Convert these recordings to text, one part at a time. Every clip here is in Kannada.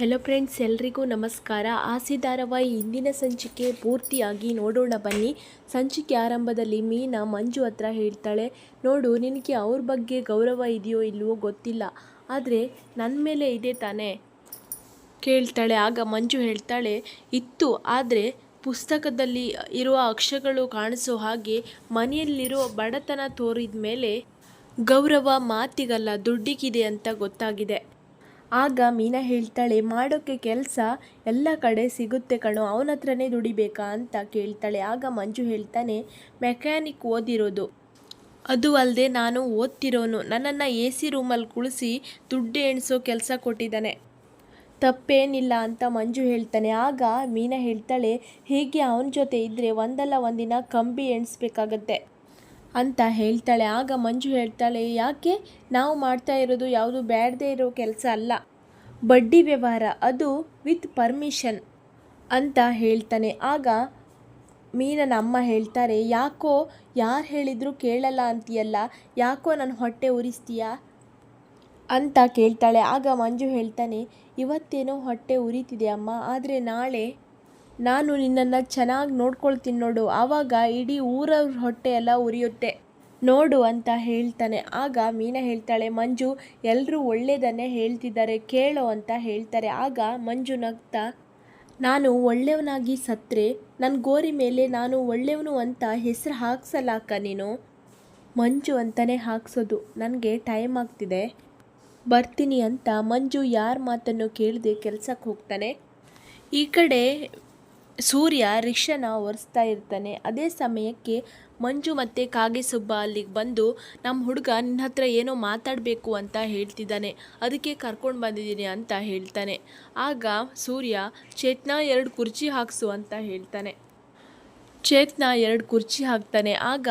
ಹೆಲೋ ಫ್ರೆಂಡ್ಸ್ ಎಲ್ರಿಗೂ ನಮಸ್ಕಾರ. ಆಸಿ ಧಾರಾವಾಹಿ ಇಂದಿನ ಸಂಚಿಕೆ ಪೂರ್ತಿಯಾಗಿ ನೋಡೋಣ ಬನ್ನಿ. ಸಂಚಿಕೆ ಆರಂಭದಲ್ಲಿ ಮೀನಾ ಮಂಜು ಹತ್ರ ಹೇಳ್ತಾಳೆ, ನೋಡು, ನಿನಗೆ ಅವ್ರ ಬಗ್ಗೆ ಗೌರವ ಇದೆಯೋ ಇಲ್ವೋ ಗೊತ್ತಿಲ್ಲ. ಆದರೆ ನನ್ನ ಮೇಲೆ ಇದೆ ತಾನೇ? ಕೇಳ್ತಾಳೆ. ಆಗ ಮಂಜು ಹೇಳ್ತಾಳೆ, ಇತ್ತು, ಆದರೆ ಪುಸ್ತಕದಲ್ಲಿ ಇರುವ ಅಕ್ಷರಗಳು ಕಾಣಿಸೋ ಹಾಗೆ ಮನೆಯಲ್ಲಿರೋ ಬಡತನ ತೋರಿದ ಮೇಲೆ ಗೌರವ ಮಾತಿಗಲ್ಲ, ದುಡ್ಡಿಗಿದೆ ಅಂತ ಗೊತ್ತಾಗಿದೆ. ಆಗ ಮೀನಾ ಹೇಳ್ತಾಳೆ ಮಾಡೋಕ್ಕೆ ಕೆಲಸ ಎಲ್ಲ ಕಡೆ ಸಿಗುತ್ತೆ ಕಣೋ, ಅವನ ಹತ್ರನೇ ದುಡಿಬೇಕಾ? ಅಂತ ಕೇಳ್ತಾಳೆ. ಆಗ ಮಂಜು ಹೇಳ್ತಾನೆ ಮೆಕ್ಯಾನಿಕ್ ಓದಿರೋದು. ಅದು ಅಲ್ಲದೆ ನಾನು ಓದ್ತಿರೋನು. ನನ್ನನ್ನು ಎ ಸಿ ರೂಮಲ್ಲಿ ಕುಳಿಸಿ ದುಡ್ಡು ಎಣಿಸೋ ಕೆಲಸ ಕೊಟ್ಟಿದ್ದಾನೆ. ತಪ್ಪೇನಿಲ್ಲ ಅಂತ ಮಂಜು ಹೇಳ್ತಾನೆ. ಆಗ ಮೀನಾ ಹೇಳ್ತಾಳೆ, ಹೀಗೆ ಅವನ ಜೊತೆ ಇದ್ದರೆ ಒಂದಲ್ಲ ಒಂದಿನ ಕಂಬಿ ಎಣಿಸ್ಬೇಕಾಗತ್ತೆ. ಅಂತ ಹೇಳ್ತಾಳೆ. ಆಗ ಮಂಜು ಹೇಳ್ತಾಳೆ, ಯಾಕೆ ನಾವು ಮಾಡ್ತಾ ಇರೋದು ಯಾವುದು ಬೇಡದೇ ಇರೋ ಕೆಲಸ ಅಲ್ಲ. ಬಡ್ಡಿ ವ್ಯವಹಾರ ಅದು ವಿತ್ ಪರ್ಮಿಷನ್ ಅಂತ ಹೇಳ್ತಾನೆ. ಆಗ ಮೀನನ ಅಮ್ಮ ಹೇಳ್ತಾರೆ, ಯಾಕೋ ಯಾರು ಹೇಳಿದರೂ ಕೇಳಲ್ಲ ಅಂತೀಯಲ್ಲ? ಯಾಕೋ ನಾನು ಹೊಟ್ಟೆ ಉರಿಸ್ತೀಯಾ? ಅಂತ ಕೇಳ್ತಾಳೆ. ಆಗ ಮಂಜು ಹೇಳ್ತಾನೆ, ಇವತ್ತೇನೋ ಹೊಟ್ಟೆ ಉರಿತಿದೆ ಅಮ್ಮ, ಆದರೆ ನಾಳೆ ನಾನು ನಿನ್ನನ್ನು ಚೆನ್ನಾಗಿ ನೋಡ್ಕೊಳ್ತೀನಿ ನೋಡು. ಆವಾಗ ಇಡೀ ಊರವ್ರ ಹೊಟ್ಟೆ ಎಲ್ಲ ಉರಿಯುತ್ತೆ. ನೋಡು ಅಂತ ಹೇಳ್ತಾನೆ. ಆಗ ಮೀನಾ ಹೇಳ್ತಾಳೆ, ಮಂಜು ಎಲ್ಲರೂ ಒಳ್ಳೆಯದನ್ನೇ ಹೇಳ್ತಿದ್ದಾರೆ, ಕೇಳೋ ಅಂತ ಹೇಳ್ತಾರೆ. ಆಗ ಮಂಜು ನಗ್ತಾ, ನಾನು ಒಳ್ಳೆಯವನಾಗಿ ಸತ್ರೆ ನನ್ನ ಗೋರಿ ಮೇಲೆ ನಾನು ಒಳ್ಳೆಯವನು ಅಂತ ಹೆಸರು ಹಾಕ್ಸಲ್ಲಕ್ಕ ನೀನು? ಮಂಜು ಅಂತಲೇ ಹಾಕ್ಸೋದು. ನನಗೆ ಟೈಮ್ ಆಗ್ತಿದೆ. ಬರ್ತೀನಿ ಅಂತ ಮಂಜು ಯಾರ ಮಾತನ್ನು ಕೇಳದೆ ಕೆಲಸಕ್ಕೆ ಹೋಗ್ತಾನೆ. ಈ ಕಡೆ ಸೂರ್ಯ ರಿಕ್ಷನ ಒರೆಸ್ತಾ ಇರ್ತಾನೆ. ಅದೇ ಸಮಯಕ್ಕೆ ಮಂಜು ಮತ್ತು ಕಾಗೆಸುಬ್ಬ ಅಲ್ಲಿಗೆ ಬಂದು ನಮ್ಮ ಹುಡುಗ ನಿನ್ನ ಹತ್ರ ಏನೋ ಮಾತಾಡಬೇಕು ಅಂತ ಹೇಳ್ತಿದ್ದಾನೆ. ಅದಕ್ಕೆ ಕರ್ಕೊಂಡು ಬಂದಿದ್ದೀನಿ ಅಂತ ಹೇಳ್ತಾನೆ. ಆಗ ಸೂರ್ಯ, ಚೇತ್ನ ಎರಡು ಕುರ್ಚಿ ಹಾಕ್ಸು ಅಂತ ಹೇಳ್ತಾನೆ. ಚೇತ್ನ ಎರಡು ಕುರ್ಚಿ ಹಾಕ್ತಾನೆ. ಆಗ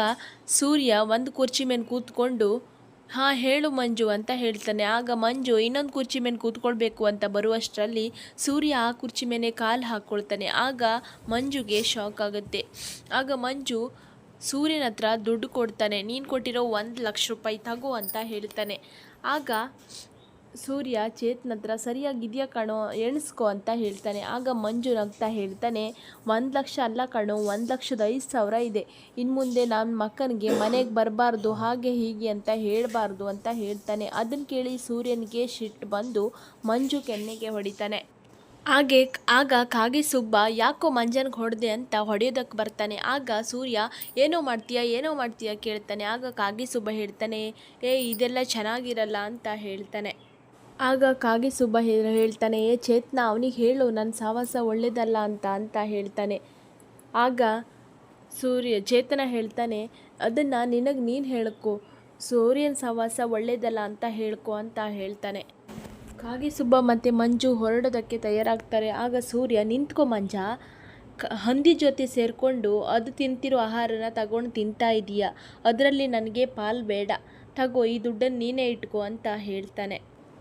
ಸೂರ್ಯ ಒಂದು ಕುರ್ಚಿ ಮೇಲೆ ಕೂತ್ಕೊಂಡು ಹಾಂ, ಹೇಳು ಮಂಜು ಅಂತ ಹೇಳ್ತಾನೆ. ಆಗ ಮಂಜು, ಇನ್ನೊಂದು ಕುರ್ಚಿ ಮೇಲೆ ಕೂತ್ಕೊಳ್ಬೇಕು ಅಂತ ಬರುವಷ್ಟರಲ್ಲಿ ಸೂರ್ಯ ಆ ಕುರ್ಚಿ ಮೇಲೆ ಕಾಲು ಹಾಕ್ಕೊಳ್ತಾನೆ ಆಗ ಮಂಜುಗೆ ಶಾಕ್ ಆಗುತ್ತೆ. ಆಗ ಮಂಜು ಸೂರ್ಯನ ಹತ್ರ ದುಡ್ಡು ಕೊಡ್ತಾನೆ. ನೀನು ಕೊಟ್ಟಿರೋ ಒಂದು ಲಕ್ಷ ರೂಪಾಯಿ ತಗೋ ಅಂತ ಹೇಳ್ತಾನೆ. ಆಗ ಸೂರ್ಯ ಚೇತನ ಹತ್ರ ಸರಿಯಾಗಿದೆಯಾ ಕಣೋ, ಎಣಿಸ್ಕೋ ಅಂತ ಹೇಳ್ತಾನೆ. ಆಗ ಮಂಜು ನಗ್ತಾ ಹೇಳ್ತಾನೆ, ಒಂದು ಲಕ್ಷ ಅಲ್ಲ ಕಣೋ, ಒಂದು ಲಕ್ಷದ ಐದು ಸಾವಿರ ಇದೆ. ಇನ್ನು ಮುಂದೆ ನನ್ನ ಮಕ್ಕನಿಗೆ ಮನೆಗೆ ಬರಬಾರ್ದು, ಹಾಗೆ ಹೀಗೆ ಅಂತ ಹೇಳಬಾರ್ದು ಅಂತ ಹೇಳ್ತಾನೆ. ಅದನ್ನು ಕೇಳಿ ಸೂರ್ಯನಿಗೆ ಶಿಟ್ ಬಂದು ಮಂಜು ಕೆನ್ನೆಗೆ ಹೊಡಿತಾನೆ. ಹಾಗೆ ಆಗ ಕಾಗೆ ಸುಬ್ಬ, ಯಾಕೋ ಮಂಜನ್ಗೆ ಹೊಡೆದೆ ಅಂತ ಹೊಡೆಯೋದಕ್ಕೆ ಬರ್ತಾನೆ. ಆಗ ಸೂರ್ಯ, ಏನೋ ಮಾಡ್ತೀಯಾ ಏನೋ ಮಾಡ್ತೀಯಾ? ಕೇಳ್ತಾನೆ. ಆಗ ಕಾಗೆ ಸುಬ್ಬ ಹೇಳ್ತಾನೆ, ಏ, ಇದೆಲ್ಲ ಚೆನ್ನಾಗಿರಲ್ಲ ಅಂತ ಹೇಳ್ತಾನೆ. ಆಗ ಕಾಗೆ ಸುಬ್ಬ ಹೇಳ್ತಾನೆ, ಏ ಚೇತನ, ಅವನಿಗೆ ಹೇಳು ನನ್ನ ಸಾವಾಸ ಒಳ್ಳೇದಲ್ಲ ಅಂತ ಅಂತ ಹೇಳ್ತಾನೆ. ಆಗ ಸೂರ್ಯ, ಚೇತನ ಹೇಳ್ತಾನೆ, ಅದನ್ನು ನಿನಗೆ ನೀನು ಹೇಳ್ಕೊ. ಸೂರ್ಯನ ಸಹವಾಸ ಒಳ್ಳೇದಲ್ಲ ಅಂತ ಹೇಳ್ಕೊ ಅಂತ ಹೇಳ್ತಾನೆ. ಕಾಗೆ ಸುಬ್ಬ ಮತ್ತು ಮಂಜು ಹೊರಡೋದಕ್ಕೆ ತಯಾರಾಗ್ತಾರೆ. ಆಗ ಸೂರ್ಯ, ನಿಂತ್ಕೊ ಮಂಜ. ಹಂದಿ ಜೊತೆ ಸೇರಿಕೊಂಡು ಅದು ತಿಂತಿರೋ ಆಹಾರನ ತಗೊಂಡು ತಿಂತಾ ಇದೀಯ. ಅದರಲ್ಲಿ ನನಗೆ ಪಾಲು ಬೇಡ. ತಗೋ, ಈ ದುಡ್ಡನ್ನು ನೀನೇ ಇಟ್ಕೋ, ಅಂತ ಹೇಳ್ತಾನೆ.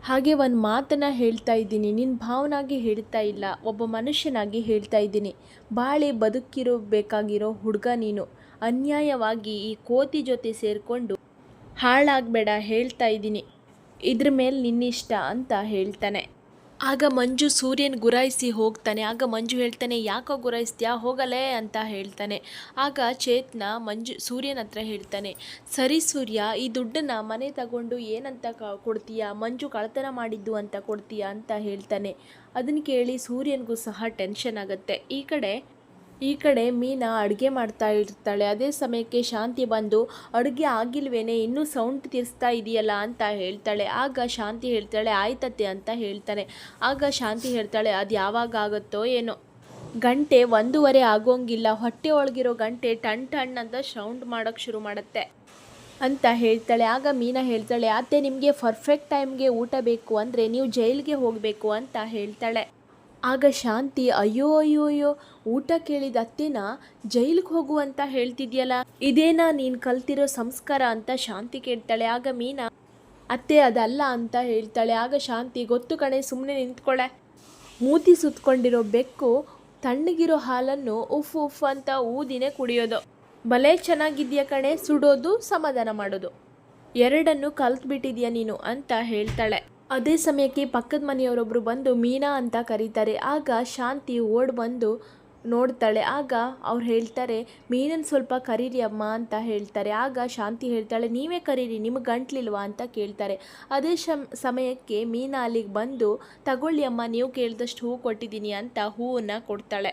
ಹಾಗೆ ಒಂದು ಮಾತನ್ನು ಹೇಳ್ತಾ ಇದ್ದೀನಿ. ನಿನ್ನ ಭಾವನಾಗಿ ಹೇಳ್ತಾ ಇಲ್ಲ, ಒಬ್ಬ ಮನುಷ್ಯನಾಗಿ ಹೇಳ್ತಾ ಇದ್ದೀನಿ. ಬಾಳೆ ಬದುಕಿರೋ ಬೇಕಾಗಿರೋ ಹುಡುಗ ನೀನು. ಅನ್ಯಾಯವಾಗಿ ಈ ಕೋತಿ ಜೊತೆ ಸೇರಿಕೊಂಡು ಹಾಳಾಗಬೇಡ ಹೇಳ್ತಾ ಇದ್ದೀನಿ. ಇದ್ರ ಮೇಲೆ ನಿನ್ನಿಷ್ಟ ಅಂತ ಹೇಳ್ತಾನೆ. ಆಗ ಮಂಜು ಸೂರ್ಯನ ಗುರಾಯಿಸಿ ಹೋಗ್ತಾನೆ. ಆಗ ಮಂಜು ಹೇಳ್ತಾನೆ, ಯಾಕೋ ಗುರಾಯಿಸ್ತೀಯಾ? ಹೋಗಲೇ ಅಂತ ಹೇಳ್ತಾನೆ. ಆಗ ಚೇತ್ನ ಮಂಜು, ಸೂರ್ಯನ ಹತ್ರ ಹೇಳ್ತಾನೆ, ಸರಿ ಸೂರ್ಯ, ಈ ದುಡ್ಡನ್ನು ಮನೆ ತಗೊಂಡು ಏನಂತ ಕೊಡ್ತೀಯಾ? ಮಂಜು ಕಳ್ತನ ಮಾಡಿದ್ದು ಅಂತ ಕೊಡ್ತೀಯಾ? ಅಂತ ಹೇಳ್ತಾನೆ. ಅದನ್ನು ಕೇಳಿ ಸೂರ್ಯನಿಗೂ ಸಹ ಟೆನ್ಷನ್ ಆಗುತ್ತೆ. ಈ ಕಡೆ ಈ ಕಡೆ ಮೀನಾ ಅಡುಗೆ ಮಾಡ್ತಾ ಇರ್ತಾಳೆ. ಅದೇ ಸಮಯಕ್ಕೆ ಶಾಂತಿ ಬಂದು, ಅಡುಗೆ ಆಗಿಲ್ವೇನೆ, ಇನ್ನೂ ಸೌಂಡ್ ತೀರಿಸ್ತಾ ಇದೆಯಲ್ಲ ಅಂತ ಹೇಳ್ತಾಳೆ. ಆಗ ಶಾಂತಿ ಹೇಳ್ತಾಳೆ, ಆಯ್ತತ್ತೆ ಅಂತ ಹೇಳ್ತಾನೆ. ಆಗ ಶಾಂತಿ ಹೇಳ್ತಾಳೆ, ಅದು ಯಾವಾಗ ಆಗುತ್ತೋ ಏನೋ. ಗಂಟೆ ಒಂದೂವರೆ ಆಗೋಂಗಿಲ್ಲ. ಹೊಟ್ಟೆ ಒಳಗಿರೋ ಗಂಟೆ ಟಣ್ ಟಣ್ ಅಂತ ಸೌಂಡ್ ಮಾಡೋಕ್ಕೆ ಶುರು ಮಾಡುತ್ತೆ ಅಂತ ಹೇಳ್ತಾಳೆ. ಆಗ ಮೀನಾ ಹೇಳ್ತಾಳೆ, ಅತ್ತೆ, ನಿಮಗೆ ಪರ್ಫೆಕ್ಟ್ ಟೈಮ್ಗೆ ಊಟ ಬೇಕು ಅಂದರೆ ನೀವು ಜೈಲಿಗೆ ಹೋಗಬೇಕು ಅಂತ ಹೇಳ್ತಾಳೆ. ಆಗ ಶಾಂತಿ, ಅಯ್ಯೋ ಅಯ್ಯೋ ಅಯ್ಯೋ, ಊಟ ಕೇಳಿದ ಅತ್ತೆನ ಜೈಲಿಗೆ ಹೋಗು ಅಂತ ಹೇಳ್ತಿದ್ಯಲ್ಲ, ಇದೇನಾ ನೀನು ಕಲ್ತಿರೋ ಸಂಸ್ಕಾರ ಅಂತ ಶಾಂತಿ ಕೇಳ್ತಾಳೆ. ಆಗ ಮೀನಾ, ಅತ್ತೆ ಅದಲ್ಲ ಅಂತ ಹೇಳ್ತಾಳೆ. ಆಗ ಶಾಂತಿ, ಗೊತ್ತು ಕಣೆ ಸುಮ್ಮನೆ ನಿಂತ್ಕೊಳ್ಳೆ ಮೂತಿ ಸುತ್ಕೊಂಡಿರೋ ಬೆಕ್ಕು ತಣ್ಣಗಿರೋ ಹಾಲನ್ನು ಉಫ್ ಉಫ್ ಅಂತ ಊದಿನೇ ಕುಡಿಯೋದು. ಬಲೆ ಚೆನ್ನಾಗಿದ್ಯಾ ಕಣೆ, ಸುಡೋದು, ಸಮಾಧಾನ ಮಾಡೋದು. ಎರಡನ್ನು ಕಲ್ತ್ಬಿಟ್ಟಿದ್ಯಾ ನೀನು ಅಂತ ಹೇಳ್ತಾಳೆ. ಅದೇ ಸಮಯಕ್ಕೆ ಪಕ್ಕದ ಮನೆಯವರೊಬ್ಬರು ಬಂದು ಮೀನಾ ಅಂತ ಕರೀತಾರೆ. ಆಗ ಶಾಂತಿ ಓಡ್ ಬಂದು ನೋಡ್ತಾಳೆ. ಆಗ ಅವ್ರು ಹೇಳ್ತಾರೆ ಮೀನನ್ನು ಸ್ವಲ್ಪ ಕರೀರಿ ಅಮ್ಮ ಅಂತ ಹೇಳ್ತಾರೆ. ಆಗ ಶಾಂತಿ ಹೇಳ್ತಾಳೆ, ನೀವೇ ಕರೀರಿ, ನಿಮಗೆ ಗಂಟ್ಲಿಲ್ವಾ? ಅಂತ ಕೇಳ್ತಾರೆ. ಅದೇ ಶಮ್, ಸಮಯಕ್ಕೆ ಮೀನಾ ಅಲ್ಲಿಗೆ ಬಂದು, ತಗೊಳ್ಳಿ ಅಮ್ಮ, ನೀವು ಕೇಳಿದಷ್ಟು ಹೂ ಕೊಟ್ಟಿದ್ದೀನಿ ಅಂತ ಹೂವನ್ನು ಕೊಡ್ತಾಳೆ.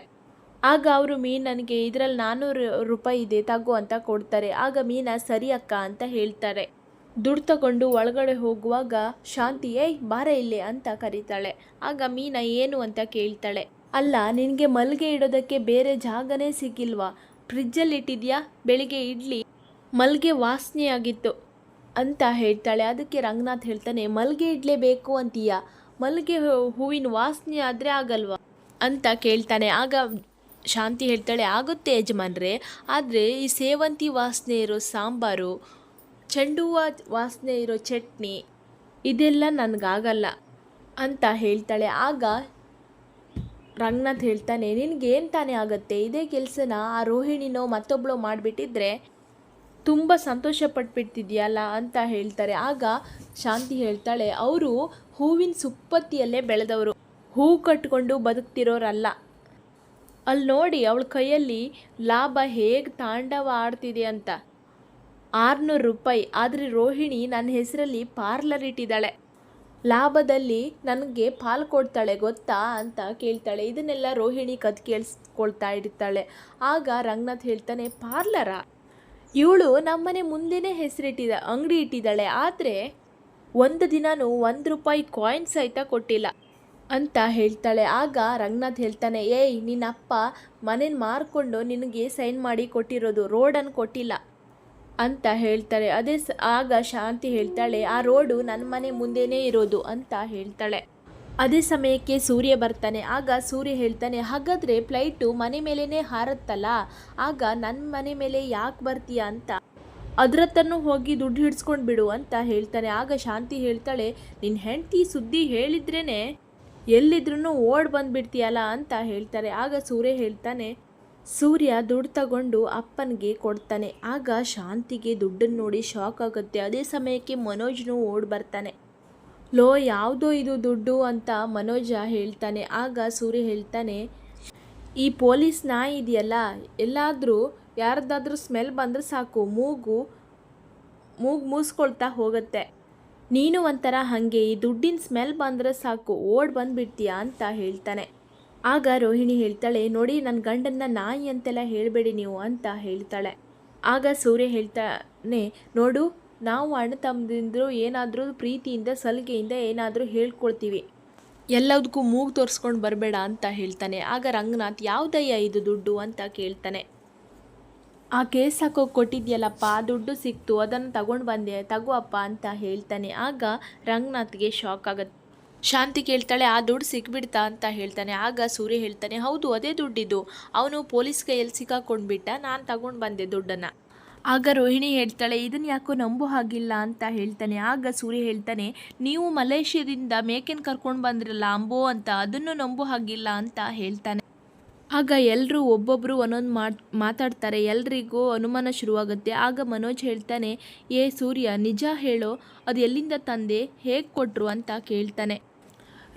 ಆಗ ಅವರು ಮೀನು ನನಗೆ ಇದರಲ್ಲಿ ನಾನ್ನೂರು ರೂಪಾಯಿ ಇದೆ, ತಗೋ ಅಂತ ಕೊಡ್ತಾರೆ. ಆಗ ಮೀನಾ, ಸರಿ ಅಕ್ಕ, ಅಂತ ಹೇಳ್ತಾರೆ. ದುಡ್ಡು ತಗೊಂಡು ಒಳಗಡೆ ಹೋಗುವಾಗ, ಶಾಂತಿ, ಏಯ್, ಬಾರ ಇಲ್ಲೇ ಅಂತ ಕರೀತಾಳೆ. ಆಗ ಮೀನಾ, ಏನು ಅಂತ ಕೇಳ್ತಾಳೆ. ಅಲ್ಲ, ನಿನಗೆ ಮಲ್ಗೆ ಇಡೋದಕ್ಕೆ ಬೇರೆ ಜಾಗನೇ ಸಿಕ್ಕಿಲ್ವಾ? ಫ್ರಿಜ್ಜಲ್ಲಿ ಇಟ್ಟಿದ್ಯಾ? ಬೆಳಿಗ್ಗೆ ಇಡ್ಲಿ? ಮಲ್ಗೆ ವಾಸನೆಯಾಗಿತ್ತು ಅಂತ ಹೇಳ್ತಾಳೆ. ಅದಕ್ಕೆ ರಂಗನಾಥ್ ಹೇಳ್ತಾನೆ ಮಲ್ಗೆ ಇಡ್ಲೇಬೇಕು ಅಂತೀಯ? ಮಲ್ಲಿಗೆ ಹೂವಿನ ವಾಸನೆ ಆದರೆ ಆಗಲ್ವಾ? ಅಂತ ಕೇಳ್ತಾನೆ. ಆಗ ಶಾಂತಿ ಹೇಳ್ತಾಳೆ, ಆಗುತ್ತೆ ಯಜಮಾನ್ರೆ, ಆದರೆ ಈ ಸೇವಂತಿ ವಾಸನೆ ಇರೋ ಸಾಂಬಾರು ಚೆಂಡು ಹೂವ ವಾಸನೆ ಇರೋ ಚಟ್ನಿ, ಇದೆಲ್ಲ ನನಗಾಗಲ್ಲ ಅಂತ ಹೇಳ್ತಾಳೆ. ಆಗ ರಂಗನಾಥ್ ಹೇಳ್ತಾನೆ, ನಿನಗೆ ಏನು ತಾನೇ ಆಗುತ್ತೆ? ಇದೇ ಕೆಲಸನ ಆ ರೋಹಿಣಿನೋ ಮತ್ತೊಬ್ಬಳು ಮಾಡಿಬಿಟ್ಟಿದ್ರೆ ತುಂಬ ಸಂತೋಷ ಪಟ್ಬಿಡ್ತಿದ್ಯಲ್ಲ ಅಂತ ಹೇಳ್ತಾರೆ. ಆಗ ಶಾಂತಿ ಹೇಳ್ತಾಳೆ, ಅವರು ಹೂವಿನ ಸುಪ್ಪತ್ತಿಯಲ್ಲೇ ಬೆಳೆದವರು. ಹೂ ಕಟ್ಕೊಂಡು ಬದುಕ್ತಿರೋರಲ್ಲ. ಅಲ್ಲಿ ನೋಡಿ ಅವಳ ಕೈಯಲ್ಲಿ ಲಾಭ ಹೇಗೆ ತಾಂಡವ ಆಡ್ತಿದೆ ಅಂತ. ಆರುನೂರು ರೂಪಾಯಿ. ಆದರೆ ರೋಹಿಣಿ ನನ್ನ ಹೆಸರಲ್ಲಿ ಪಾರ್ಲರ್ ಇಟ್ಟಿದ್ದಾಳೆ. ಲಾಭದಲ್ಲಿ ನನಗೆ ಪಾಲು ಕೊಡ್ತಾಳೆ ಗೊತ್ತಾ ಅಂತ ಕೇಳ್ತಾಳೆ. ಇದನ್ನೆಲ್ಲ ರೋಹಿಣಿ ಕದ್ ಕೇಳಿಸ್ಕೊಳ್ತಾ ಇರ್ತಾಳೆ. ಆಗ ರಂಗನಾಥ್ ಹೇಳ್ತಾನೆ, ಪಾರ್ಲರ? ಇವಳು ನಮ್ಮನೆ ಮುಂದೆನೇ ಹೆಸರಿಟ್ಟಿದ, ಅಂಗಡಿ ಇಟ್ಟಿದ್ದಾಳೆ. ಆದರೆ ಒಂದು ದಿನವೂ ಒಂದು ರೂಪಾಯಿ ಕಾಯಿನ್ ಸಹಿತ ಕೊಟ್ಟಿಲ್ಲ ಅಂತ ಹೇಳ್ತಾಳೆ. ಆಗ ರಂಗನಾಥ್ ಹೇಳ್ತಾನೆ, ಏಯ್, ನಿನ್ನಪ್ಪ ಮನೇನ ಮಾರ್ಕೊಂಡು ನಿನಗೆ ಸೈನ್ ಮಾಡಿ ಕೊಟ್ಟಿರೋದು. ರೋಡನ್ನು ಕೊಟ್ಟಿಲ್ಲ. ಅಂತ ಹೇಳ್ತಾರೆ ಅದೇ ಆಗ ಶಾಂತಿ ಹೇಳ್ತಾಳೆ, ಆ ರೋಡು ನನ್ನ ಮನೆ ಮುಂದೆನೇ ಇರೋದು ಅಂತ ಹೇಳ್ತಾಳೆ. ಅದೇ ಸಮಯಕ್ಕೆ ಸೂರ್ಯ ಬರ್ತಾನೆ. ಆಗ ಸೂರ್ಯ ಹೇಳ್ತಾನೆ, ಹಾಗಾದರೆ ಫ್ಲೈಟು ಮನೆ ಮೇಲೇ ಹಾರತ್ತಲ್ಲ? ಆಗ ನನ್ನ ಮನೆ ಮೇಲೆ ಯಾಕೆ ಬರ್ತೀಯ ಅಂತ? ಅದ್ರತ್ತನ್ನು ಹೋಗಿ ದುಡ್ಡು ಹಿಡ್ಸ್ಕೊಂಡು ಬಿಡು ಅಂತ ಹೇಳ್ತಾನೆ. ಆಗ ಶಾಂತಿ ಹೇಳ್ತಾಳೆ ನಿನ್ನ ಹೆಂಡತಿ ಸುದ್ದಿ ಹೇಳಿದ್ರೇ ಎಲ್ಲಿದ್ರೂ ಓಡ್ ಬಂದ್ಬಿಡ್ತೀಯಲ್ಲ ಅಂತ ಹೇಳ್ತಾರೆ. ಆಗ ಸೂರ್ಯ ಹೇಳ್ತಾನೆ ಸೂರ್ಯ ದುಡ್ಡು ತಗೊಂಡು ಅಪ್ಪನಿಗೆ ಕೊಡ್ತಾನೆ. ಆಗ ಶಾಂತಿಗೆ ದುಡ್ಡನ್ನು ನೋಡಿ ಶಾಕ್ ಆಗುತ್ತೆ. ಅದೇ ಸಮಯಕ್ಕೆ ಮನೋಜ್ನು ಓಡಿ ಬರ್ತಾನೆ. ಲೋ, ಯಾವುದೋ ಇದು ದುಡ್ಡು ಅಂತ ಮನೋಜ ಹೇಳ್ತಾನೆ. ಆಗ ಸೂರ್ಯ ಹೇಳ್ತಾನೆ, ಈ ಪೊಲೀಸ್ ನಾಯಿ ಇದೆಯಲ್ಲ, ಎಲ್ಲಾದರೂ ಯಾರ್ದಾದ್ರೂ ಸ್ಮೆಲ್ ಬಂದರೆ ಸಾಕು. ಮೂಗು ಮೂಗು ಮೂಸ್ಕೊಳ್ತಾ ಹೋಗುತ್ತೆ. ನೀನು ಒಂಥರ ಹಾಗೆ. ಈ ದುಡ್ಡಿನ ಸ್ಮೆಲ್ ಬಂದರೆ ಸಾಕು. ಓಡ್ ಬಂದುಬಿಡ್ತೀಯಾ? ಅಂತ ಹೇಳ್ತಾನೆ. ಆಗ ರೋಹಿಣಿ ಹೇಳ್ತಾಳೆ, ನೋಡಿ ನನ್ನ ಗಂಡನ್ನ ನಾಯಿ ಅಂತೆಲ್ಲ ಹೇಳಬೇಡಿ ನೀವು ಅಂತ ಹೇಳ್ತಾಳೆ. ಆಗ ಸೂರ್ಯ ಹೇಳ್ತಾನೆ, ನೋಡು, ನಾವು ಅಣ್ಣ ತಮ್ಮದಿಂದರೂ ಏನಾದರೂ ಪ್ರೀತಿಯಿಂದ, ಸಲಿಗೆಯಿಂದ ಏನಾದರೂ ಹೇಳ್ಕೊಳ್ತೀವಿ. ಎಲ್ಲದಕ್ಕೂ ಮೂಗು ತೋರಿಸ್ಕೊಂಡು ಬರಬೇಡ ಅಂತ ಹೇಳ್ತಾನೆ. ಆಗ ರಂಗನಾಥ್ ಯಾವುದಯ್ಯ ಇದು ದುಡ್ಡು ಅಂತ ಕೇಳ್ತಾನೆ. ಆ ಕೇಸ್ ಹಾಕೋ ಕೊಟ್ಟಿದ್ಯಲ್ಲಪ್ಪ, ಆ ದುಡ್ಡು ಸಿಕ್ತು, ಅದನ್ನು ತಗೊಂಡು ಬಂದೆ, ತಗೋ ಅಂತ ಹೇಳ್ತಾನೆ. ಆಗ ರಂಗನಾಥ್ಗೆ ಶಾಕ್ ಆಗುತ್ತೆ. ಶಾಂತಿ ಕೇಳ್ತಾಳೆ, ಆ ದುಡ್ಡು ಸಿಕ್ಬಿಡ್ತಾ ಅಂತ ಹೇಳ್ತಾನೆ. ಆಗ ಸೂರ್ಯ ಹೇಳ್ತಾನೆ, ಹೌದು, ಅದೇ ದುಡ್ಡಿದ್ದು ಅವನು ಪೊಲೀಸ್ ಕೈಯಲ್ಲಿ ಸಿಕ್ಕಾಕೊಂಡ್ಬಿಟ್ಟ ನಾನು ತಗೊಂಡು ಬಂದೆ ದುಡ್ಡನ್ನು. ಆಗ ರೋಹಿಣಿ ಹೇಳ್ತಾಳೆ ಇದನ್ನ ಯಾಕೋ ನಂಬೋ ಹಾಗಿಲ್ಲ? ಅಂತ ಹೇಳ್ತಾನೆ. ಆಗ ಸೂರ್ಯ ಹೇಳ್ತಾನೆ, ನೀವು ಮಲೇಷ್ಯಾದಿಂದ ಮೇಕೆನ್ ಕರ್ಕೊಂಡು ಬಂದಿರಲ್ಲ ಅಂಬೋ ಅಂತ, ಅದನ್ನು ನಂಬೋ ಹಾಗಿಲ್ಲ ಅಂತ ಹೇಳ್ತಾನೆ. ಆಗ ಎಲ್ಲರೂ ಒಬ್ಬೊಬ್ಬರು ಒಂದೊಂದು ಮಾತು ಮಾತಾಡ್ತಾರೆ. ಎಲ್ರಿಗೂ ಅನುಮಾನ ಶುರುವಾಗುತ್ತೆ. ಆಗ ಮನೋಜ್ ಹೇಳ್ತಾನೆ, ಏ ಸೂರ್ಯ, ನಿಜ ಹೇಳೋ, ಅದು ಎಲ್ಲಿಂದ ತಂದೆ? ಹೇಗೆ ಕೊಟ್ಟರು ಅಂತ ಕೇಳ್ತಾನೆ.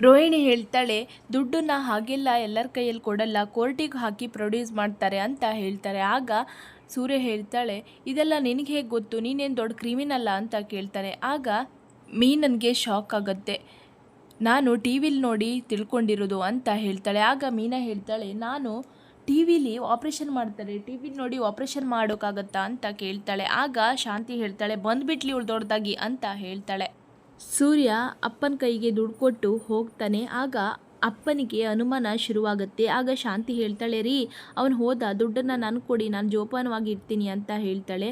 ರೋಹಿಣಿ ಹೇಳ್ತಾಳೆ, ದುಡ್ಡನ್ನ ಹಾಗೆಲ್ಲ ಎಲ್ಲರ ಕೈಯಲ್ಲಿ ಕೊಡಲ್ಲ, ಕೋರ್ಟಿಗೆ ಹಾಕಿ ಪ್ರೊಡ್ಯೂಸ್ ಮಾಡ್ತಾರೆ ಅಂತ ಹೇಳ್ತಾರೆ. ಆಗ ಸೂರ್ಯ ಹೇಳ್ತಾಳೆ, ಇದೆಲ್ಲ ನಿನಗೆ ಹೇಗೆ ಗೊತ್ತು? ನೀನೇನು ದೊಡ್ಡ ಕ್ರಿಮಿನಲ್ಲ ಅಂತ ಕೇಳ್ತಾರೆ ಆಗ ಮೀ ನನಗೆ ಶಾಕ್ ಆಗುತ್ತೆ. ನಾನು ಟಿ ವಿಲಿ ನೋಡಿ ತಿಳ್ಕೊಂಡಿರೋದು ಅಂತ ಹೇಳ್ತಾಳೆ. ಆಗ ಮೀನಾ ಹೇಳ್ತಾಳೆ, ನಾನು ಟಿ ವಿಲಿ ಆಪ್ರೇಷನ್ ಮಾಡ್ತಾರೆ ಟಿ ವಿಲಿ ನೋಡಿ ಆಪ್ರೇಷನ್ ಮಾಡೋಕ್ಕಾಗತ್ತಾ? ಅಂತ ಕೇಳ್ತಾಳೆ. ಆಗ ಶಾಂತಿ ಹೇಳ್ತಾಳೆ, ಬಂದ್ಬಿಟ್ಲಿ ದೊಡ್ಡದಾಗಿ ಅಂತ ಹೇಳ್ತಾಳೆ. ಸೂರ್ಯ ಅಪ್ಪನ ಕೈಗೆ ದುಡ್ಡು ಕೊಟ್ಟು ಹೋಗ್ತಾನೆ, ಆಗ ಅಪ್ಪನಿಗೆ ಅನುಮಾನ ಶುರುವಾಗುತ್ತೆ. ಆಗ ಶಾಂತಿ ಹೇಳ್ತಾಳೆ, ರೀ, ಅವನು ಹೋದ, ದುಡ್ಡನ್ನು ನಾನು ಕೊಡಿ, ನಾನು ಜೋಪಾನವಾಗಿ ಇರ್ತೀನಿ ಅಂತ ಹೇಳ್ತಾಳೆ.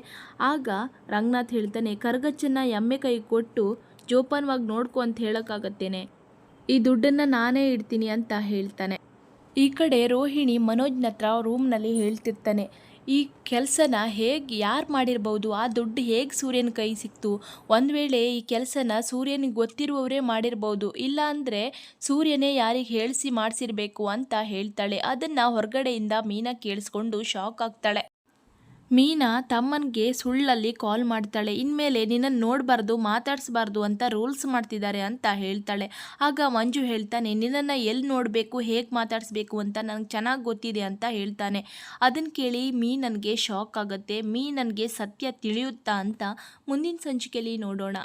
ಆಗ ರಂಗನಾಥ್ ಹೇಳ್ತಾನೆ, ಕರಗಚ್ಚನ್ನು ಎಮ್ಮೆ ಕೈ ಕೊಟ್ಟು ಜೋಪಾನವಾಗಿ ನೋಡ್ಕೊ ಅಂತ ಹೇಳೋಕ್ಕಾಗತ್ತೇನೆ. ಈ ದುಡ್ಡನ್ನು ನಾನೇ ಇಡ್ತೀನಿ ಅಂತ ಹೇಳ್ತಾನೆ. ಈ ಕಡೆ ರೋಹಿಣಿ ಮನೋಜ್ನ ಹತ್ರ ರೂಮ್ನಲ್ಲಿ ಹೇಳ್ತಿರ್ತಾನೆ ಈ ಕೆಲಸನ ಹೇಗೆ ಯಾರು ಮಾಡಿರ್ಬೋದು? ಆ ದುಡ್ಡು ಹೇಗೆ ಸೂರ್ಯನ ಕೈ ಸಿಕ್ತು? ಒಂದು ವೇಳೆ ಈ ಕೆಲಸನ ಸೂರ್ಯನಿಗೆ ಗೊತ್ತಿರುವವರೇ ಮಾಡಿರ್ಬೋದು. ಇಲ್ಲ ಅಂದರೆ ಸೂರ್ಯನೇ ಯಾರಿಗೆ ಹೇಳಿಸಿ ಮಾಡಿಸಿರ್ಬೇಕು ಅಂತ ಹೇಳ್ತಾಳೆ. ಅದನ್ನು ಹೊರಗಡೆಯಿಂದ ಮೀನಾ ಕೇಳಿಸ್ಕೊಂಡು ಶಾಕ್ ಆಗ್ತಾಳೆ. ಮೀನಾ ತಮ್ಮನಿಗೆ ಸುಳ್ಳಲ್ಲಿ ಕಾಲ್ ಮಾಡ್ತಾಳೆ. ಇನ್ಮೇಲೆ ನಿನ್ನನ್ನು ನೋಡಬಾರ್ದು, ಮಾತಾಡಿಸ್ಬಾರ್ದು ಅಂತ ರೂಲ್ಸ್ ಮಾಡ್ತಿದ್ದಾರೆ ಅಂತ ಹೇಳ್ತಾಳೆ. ಆಗ ಮಂಜು ಹೇಳ್ತಾನೆ, ನಿನ್ನನ್ನು ಎಲ್ಲಿ ನೋಡಬೇಕು, ಹೇಗೆ ಮಾತಾಡಿಸ್ಬೇಕು ಅಂತ ನನಗೆ ಚೆನ್ನಾಗಿ ಗೊತ್ತಿದೆ ಅಂತ ಹೇಳ್ತಾನೆ. ಅದನ್ನು ಕೇಳಿ ಮೀ ನನಗೆ ಶಾಕ್ ಆಗುತ್ತೆ. ಮೀ ನನಗೆ ಸತ್ಯ ತಿಳಿಯುತ್ತಾ ಅಂತ ಮುಂದಿನ ಸಂಚಿಕೆಯಲ್ಲಿ ನೋಡೋಣ.